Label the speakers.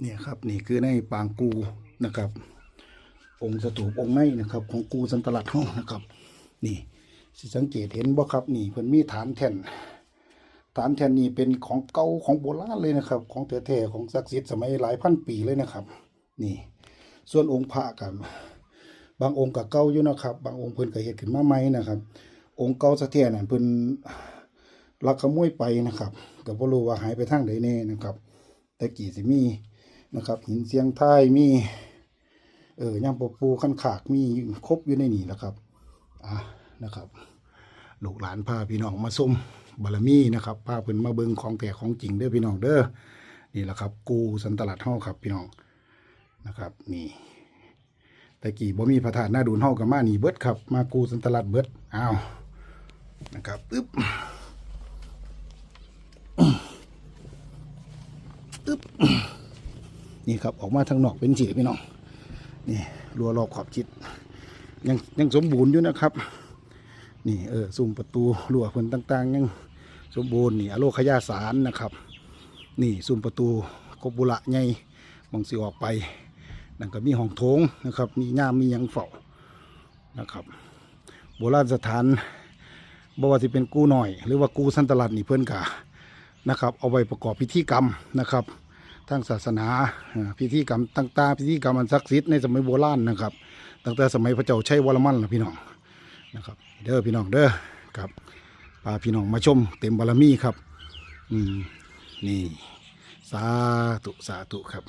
Speaker 1: เนี่ยครับนี่คือในปางกูนะครับ องค์สถูปองค์ในนะครับ ของกูสันตลัดห้องนะครับ นี่สิสังเกตเห็นบ่ครับนี่เพิ่นมีฐานแท่นฐานแท่นนี้เป็นของเก่าของโบราณเลยนะครับ ของแท้ๆของศักดิ์สิทธิ์สมัยหลายพันปีเลยนะครับ นี่ ส่วนองค์พระกับบางองค์ก็เก่าอยู่นะครับ บางองค์เพิ่นก็เฮ็ดขึ้นมาใหม่นะครับ องค์เก่าสะเทียนั่นเพิ่นลักขโมยไปนะครับก็บ่รู้ว่าหายไปทางใดแน่นะครับแต่กี่สิมี นะครับหินเสียงท้ายมี เออย่างปะปูขั้นขากมีครบอยู่ในนี่นะครับอะนะครับลูกหลานพาพี่น้องมาส้มบารมีนะครับพาเพิ่นมาเบิงของแท้ของจริงเด้อพี่น้องเด้อนี่แหละครับ กูสันตลาดเฮาครับพี่น้องนะครับ นี่ต่กี่บ่มีพระธาตุหน้าดูนเฮากับมานี่เบิดครับ มากูสันตลาดเบิดอ้าวนะครับอึ๊บอึ๊บ นี่ครับออกมาทางนอกเป็นสีพี่น้องนี่รั้วรอบขอบชิดยังยังสมบูรณ์อยู่นะครับ นี่เออซุ้มประตูรั้วคนต่าง ๆ ยังสมบูรณ์นี่อโลคยาสารนะครับ นี่ซุ้มประตูกบบุระไงมองสิออกไปนั่นก็มีห้องโถงนะครับ มีย่ามียังเฝ้านะครับ โบราณสถานบว่าสิเป็นกู้หน่อย หรือว่ากู้สันตลัดนี่เพื่อนกะนะครับ เอาไว้ประกอบพิธีกรรมนะครับ ทางศาสนาพิธีกรรมต่างๆพิธีกรรมอันศักดิ์สิทธิ์ในสมัยโบราณนะครับ ตั้งแต่สมัยพระเจ้าชัยวรมันล่ะพี่น้องนะครับ เด้อพี่น้องเด้อครับพาพี่น้องมาชมเต็มบารมีครับ อืมนี่สาธุสาธุครับ